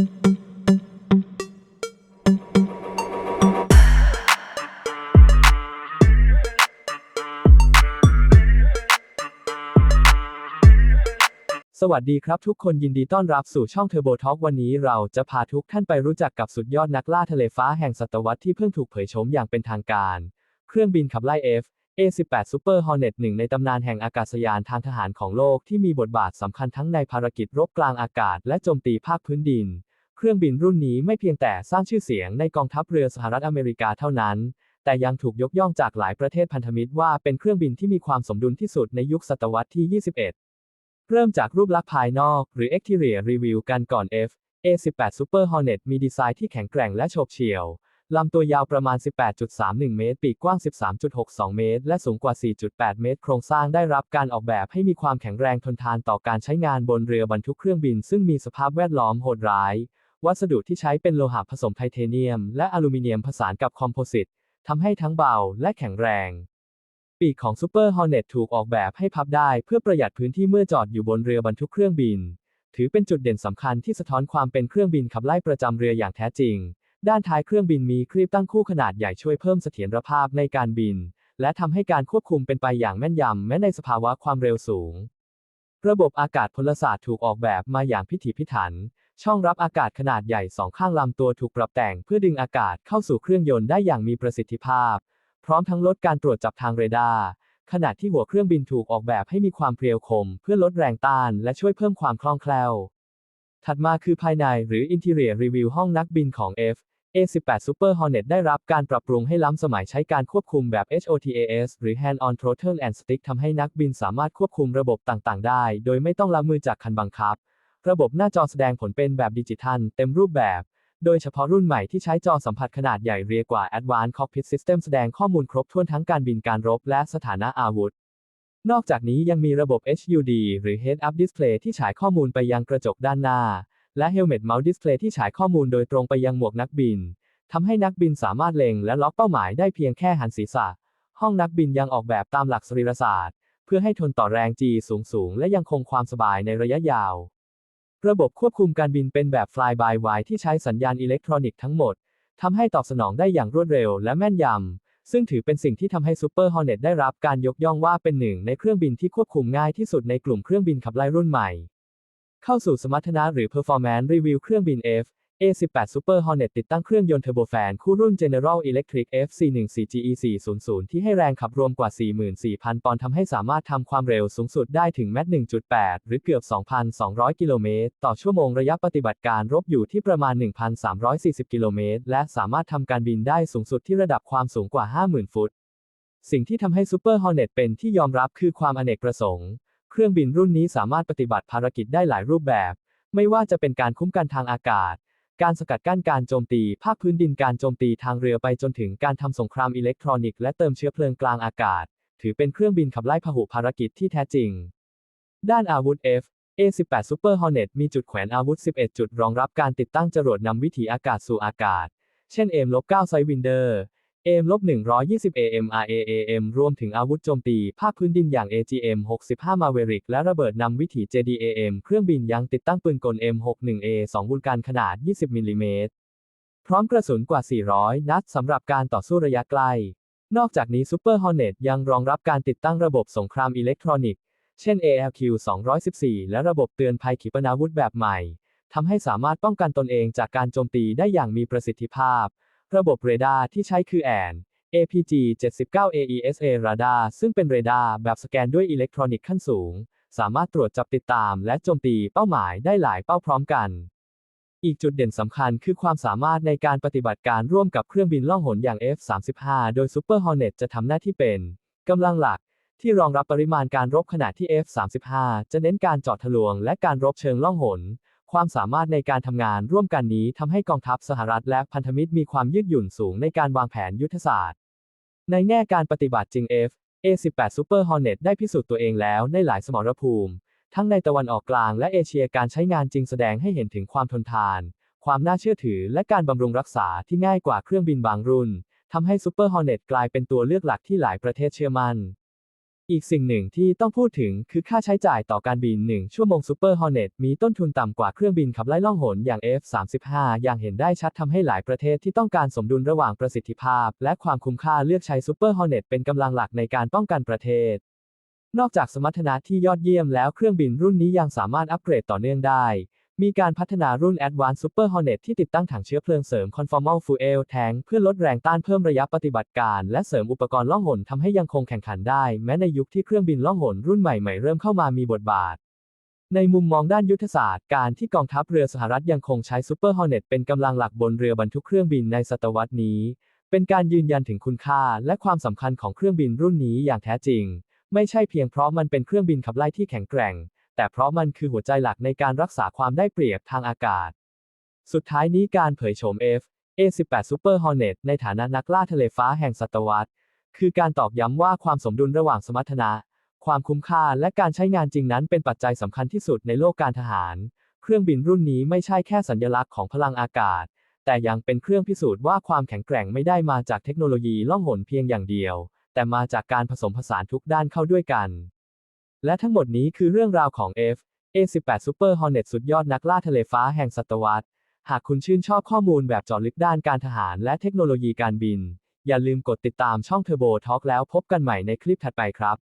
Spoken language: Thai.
สวัสดีครับทุกคนยินดีต้อนรับสู่ช่อง Turbo Talk วันนี้เราจะพาทุกท่านไปรู้จักกับสุดยอดนักล่าทะเลฟ้าแห่งศตวรรษที่เพิ่งถูกเผยโฉมอย่างเป็นทางการ เครื่องบินขับไล่ F A18 Super Hornet หนึ่งในตำนานแห่งอากาศยานทางทหารของโลกที่มีบทบาทสำคัญทั้งในภารกิจรบกลางอากาศและโจมตีภาคพื้นดิน เครื่องบินรุ่นนี้ไม่เพียงแต่สร้างชื่อเสียงในกองทัพเรือสหรัฐอเมริกาเท่านั้น แต่ยังถูกยกย่องจากหลายประเทศพันธมิตรว่าเป็นเครื่องบินที่มีความสมดุลที่สุดในยุคศตวรรษที่ 21 เริ่มจากรูปลักษณ์ภายนอก หรือ Exterior Review กันก่อน F A18 Super Hornet มีดีไซน์ที่แข็งแกร่งและโฉบเฉี่ยว ลำตัวยาวประมาณ 18.31 เมตร ปีกกว้าง 13.62 เมตร และสูงกว่า 4.8 เมตร โครงสร้างได้รับการออกแบบให้มีความแข็งแรงทนทานต่อการใช้งานบนเรือบรรทุกเครื่องบิน ซึ่งมีสภาพแวดล้อมโหดร้าย วัสดุที่ใช้เป็นโลหะผสมไทเทเนียม และอลูมิเนียมผสานกับคอมโพสิตทำให้ทั้งเบาและแข็งแรง ปีกของ Super Hornet ถูกออกแบบให้พับได้เพื่อประหยัดพื้นที่เมื่อจอดอยู่บนเรือบรรทุกเครื่องบิน ถือเป็นจุดเด่นสำคัญที่สะท้อนความเป็นเครื่องบินขับไล่ประจำเรืออย่างแท้จริง ด้านท้ายเครื่องบินมีครีบตั้งคู่ขนาดใหญ่ช่วยเพิ่มเสถียรภาพในการบิน และทำให้การควบคุมเป็นไปอย่างแม่นยำแม้ในสภาวะความเร็วสูง ระบบอากาศพลศาสตร์ถูกออกแบบมาอย่างพิถีพิถัน ช่องรับอากาศขนาดใหญ่สองข้างลำตัวถูกปรับแต่งเพื่อดึงอากาศเข้าสู่เครื่องยนต์ได้อย่างมีประสิทธิภาพ พร้อมทั้งลดการตรวจจับทางเรดาร์ขณะที่หัวเครื่องบินถูกออกแบบให้มีความเพรียวคม เพื่อลดแรงต้านและช่วยเพิ่มความคล่องแคล่ว ถัดมาคือภายในหรือ Interior Review ห้องนักบินของ F A18 Super Hornet ได้รับการปรับปรุงให้ล้ำสมัยใช้การควบคุมแบบ HOTAS หรือ Hand on Throttle and Stick ทำให้นักบินสามารถควบคุมระบบต่าง ๆ ได้ โดยไม่ต้องละมือจากคันบังคับ ระบบหน้าจอแสดงผลเป็นแบบดิจิทัล เต็มรูปแบบ โดยเฉพาะรุ่นใหม่ที่ใช้จอสัมผัสขนาดใหญ่เรียกว่า Advanced Cockpit System แสดงข้อมูลครบถ้วนทั้งการบินการรบและสถานะอาวุธ นอกจากนี้ยังมีระบบ HUD หรือ Head Up Display ที่ฉายข้อมูลไปยังกระจกด้านหน้า และ Helmet Mount Display ที่ฉายข้อมูลโดยตรงไปยังหมวกนักบินทำให้นักบินสามารถเล็งและล็อกเป้าหมายได้เพียงแค่หันศีรษะ ห้องนักบินยังออกแบบตามหลักสรีรศาสตร์ เพื่อให้ทนต่อแรง G สูงสูงๆและยังคงความสบายในระยะยาว ระบบควบคุมการบินเป็นแบบ Fly by Wire ที่ใช้สัญญาณอิเล็กทรอนิกส์ทั้งหมด ทำให้ตอบสนองได้อย่างรวดเร็วและแม่นยำ ซึ่งถือเป็นสิ่งที่ทำให้ Super Hornet ได้รับการยกย่องว่าเป็นหนึ่งในเครื่องบินที่ควบคุมง่ายที่สุดในกลุ่มเครื่องบินขับไล่รุ่นใหม่ เข้าสู่สมรรถนะหรือ Performance Review เครื่องบิน F A18 Super Hornet ติดตั้งเครื่องยนต์เทอร์โบแฟนคู่รุ่น General Electric FC14GE400 ที่ให้แรงขับรวมกว่า 44,000 ปอนด์ทำให้สามารถทำความเร็วสูงสุดได้ถึงแมต1.8 หรือเกือบ 2,200 กิโลเมตร ต่อชั่วโมงระยะปฏิบัติการรบอยู่ที่ประมาณ 1,340 กิโลเมตร และสามารถทำการบินได้สูงสุดที่ระดับความสูงกว่า 50,000 ฟุต สิ่งที่ทำให้ Super Hornet เป็นที่ยอมรับคือความอเนกประสงค์ เครื่องบินรุ่นนี้สามารถปฏิบัติภารกิจได้หลายรูปแบบ ไม่ว่าจะเป็นการคุ้มกันทางอากาศ การสกัดกั้นการโจมตี ภาคพื้นดินการโจมตีทางเรือไปจนถึงการทำสงครามอิเล็กทรอนิกส์และเติมเชื้อเพลิงกลางอากาศ ถือเป็นเครื่องบินขับไล่พหุภารกิจที่แท้จริง ด้านอาวุธ F A18 Super Hornet มีจุดแขวนอาวุธ 11 จุดรองรับการติดตั้งจรวดนำวิถีอากาศสู่อากาศ เช่น AIM-9 Sidewinder วมถึงอาวุธโจมตี ภาคพื้นดินอย่าง AGM-65 Maverick และระเบิดนำวิถี JDAM เครื่องบินยังติดตั้งปืนกล M61A2 บูลการขนาด 20 มิลลิเมตร พร้อมกระสุนกว่า 400 นัดสำหรับการต่อสู้ระยะไกล นอกจากนี้ Super Hornet ยังรองรับการติดตั้งระบบสงครามอิเล็กทรอนิกส์ เช่น ALQ-214 และระบบเตือนภัยขีปนาวุธแบบใหม่ ทำให้สามารถป้องกันตนเองจากการโจมตีได้อย่างมีประสิทธิภาพ ระบบเรดาร์ที่ใช้คือแอน APG 79 AESA Radar ซึ่งเป็นเรดาร์แบบสแกนด้วยอิเล็กทรอนิกส์ขั้นสูง สามารถตรวจจับติดตามและโจมตีเป้าหมายได้หลายเป้าพร้อมกัน อีกจุดเด่นสำคัญคือความสามารถในการปฏิบัติการร่วมกับเครื่องบินล่องหนอย่าง F-35 โดย Super Hornet จะทำหน้าที่เป็นกำลังหลักที่รองรับปริมาณการรบขณะที่ F-35 จะเน้นการเจาะทะลวงและการรบเชิงล่องหน ความสามารถในการทำงานร่วมกันนี้ทำให้กองทัพสหรัฐและพันธมิตรมีความยืดหยุ่นสูงในการวางแผนยุทธศาสตร์ ในแง่การปฏิบัติจริง F A18 Super Hornet ได้พิสูจน์ตัวเองแล้วในหลายสมรภูมิ ทั้งในตะวันออกกลางและเอเชียการใช้งานจริงแสดงให้เห็นถึงความทนทาน ความน่าเชื่อถือและการบำรุงรักษาที่ง่ายกว่าเครื่องบินบางรุ่นทำให้ Super Hornet กลายเป็นตัวเลือกหลักที่หลายประเทศเชื่อมั่น อีกสิ่งหนึ่งที่ต้องพูดถึงคือค่าใช้จ่ายต่อการบิน 1 ชั่วโมง Super Hornet มีต้นทุนต่ำกว่าเครื่องบินขับไล่ล่องหนอย่าง F-35 อย่างเห็นได้ชัดทำให้หลายประเทศที่ต้องการสมดุลระหว่างประสิทธิภาพ และความคุ้มค่าเลือกใช้ Super Hornet เป็นกำลังหลักในการป้องกันประเทศ นอกจากสมรรถนะที่ยอดเยี่ยมแล้วเครื่องบินรุ่นนี้ยังสามารถอัปเกรดต่อเนื่องได้ มีการพัฒนารุ่น Advanced Super Hornet ที่ติดตั้งถังเชื้อเพลิงเสริม Conformal Fuel Tank เพื่อลดแรงต้านเพิ่มระยะปฏิบัติการ และเสริมอุปกรณ์ล่องหนทำให้ยังคงแข่งขันได้ แม้ในยุคที่เครื่องบินล่องหนรุ่นใหม่ๆเริ่มเข้ามามีบทบาท ในมุมมองด้านยุทธศาสตร์ การที่กองทัพเรือสหรัฐยังคงใช้ Super Hornet เป็นกำลังหลักบนเรือบรรทุกเครื่องบินในศตวรรษนี้ เป็นการยืนยันถึงคุณค่า และความสำคัญของเครื่องบินรุ่นนี้อย่างแท้จริง ไม่ใช่เพียงเพราะมันเป็นเครื่องบินขับไล่ที่แข็งแกร่ง แต่เพราะมันคือหัวใจหลักในการรักษาความได้เปรียบทางอากาศ สุดท้ายนี้การเผยโฉม F A18 Super Hornet ในฐานะนักล่าทะเลฟ้าแห่งศตวรรษ คือการตอกย้ำว่าความสมดุลระหว่างสมรรถนะ ความคุ้มค่าและการใช้งานจริงนั้นเป็นปัจจัยสำคัญที่สุดในโลกการทหาร เครื่องบินรุ่นนี้ไม่ใช่แค่สัญลักษณ์ของพลังอากาศ แต่ยังเป็นเครื่องพิสูจน์ว่าความแข็งแกร่งไม่ได้มาจากเทคโนโลยีล่องหนเพียงอย่างเดียว แต่มาจากการผสมผสานทุกด้านเข้าด้วยกัน และทั้งหมดนี้คือเรื่องราวของ F A18 Super Hornet สุดยอดนักล่าทะเลฟ้าแห่งศตวรรษ หากคุณชื่นชอบข้อมูลแบบเจาะลึกด้านการทหารและเทคโนโลยีการบิน อย่าลืมกดติดตามช่อง Turbo Talk แล้วพบกันใหม่ในคลิปถัดไปครับ